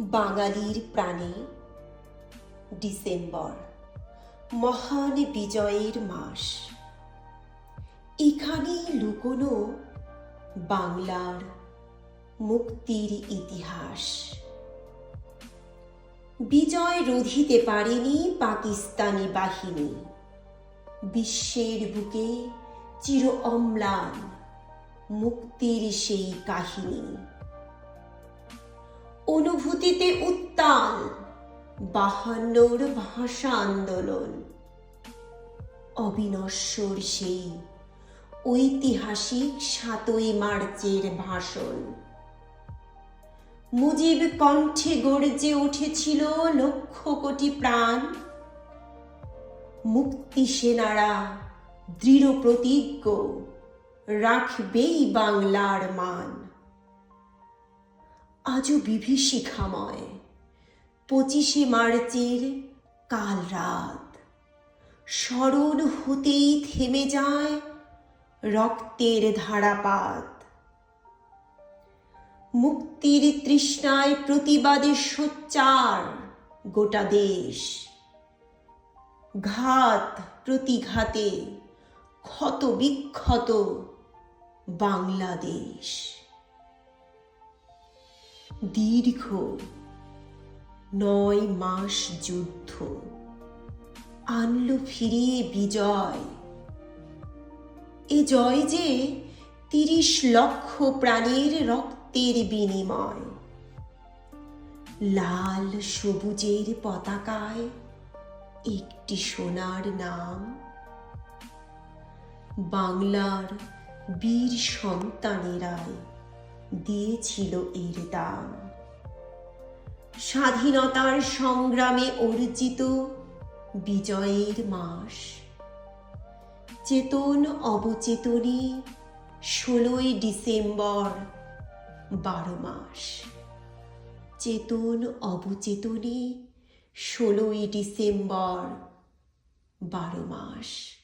বাঙালির প্রাণে ডিসেম্বর, মহান বিজয়ের মাস। এখানেই লুকোনো বাংলার মুক্তির ইতিহাস। বিজয় রোধিতে পারেনি পাকিস্তানি বাহিনী। বিশ্বের বুকে চির অম্লান মুক্তির সেই কাহিনী। অনুভূতিতে উত্তাল, বাহান্নর ভাষা আন্দোলন। অবিনশ্বর সেই ঐতিহাসিক সাতই মার্চের ভাষণ। মুজিব কণ্ঠে গর্জে উঠেছিল লক্ষ কোটি প্রাণ। মুক্তি সেনারা দৃঢ় প্রতিজ্ঞ, রাখবেই বাংলার মান। আজও বিভীষিকাময়। পঁচিশে মার্চের কাল রাত। স্মরণ হতেই থেমে যায় রক্তের ধারাপাত। মুক্তির তৃষ্ণায় প্রতিবাদে সোচ্চার গোটা দেশ। ঘাত প্রতিঘাতে ক্ষত বিক্ষত বাংলাদেশ। দীর্ঘ নয় মাস যুদ্ধ। আনলো ফিরিয়ে বিজয়। এ জয় যে তিরিশ লক্ষ প্রাণীর রক্তের বিনিময়। লাল সবুজের পতাকায় একটি সোনার নাম। বাংলার বীর সন্তানেরাই দিয়েছিল এর দাম স্বাধীনতার সংগ্রামে অর্জিত বিজয়ের মাস। চেতন অবচেতনে ষোলোই ডিসেম্বর বারো মাস। চেতন অবচেতনে ষোলোই ডিসেম্বর বারো মাস।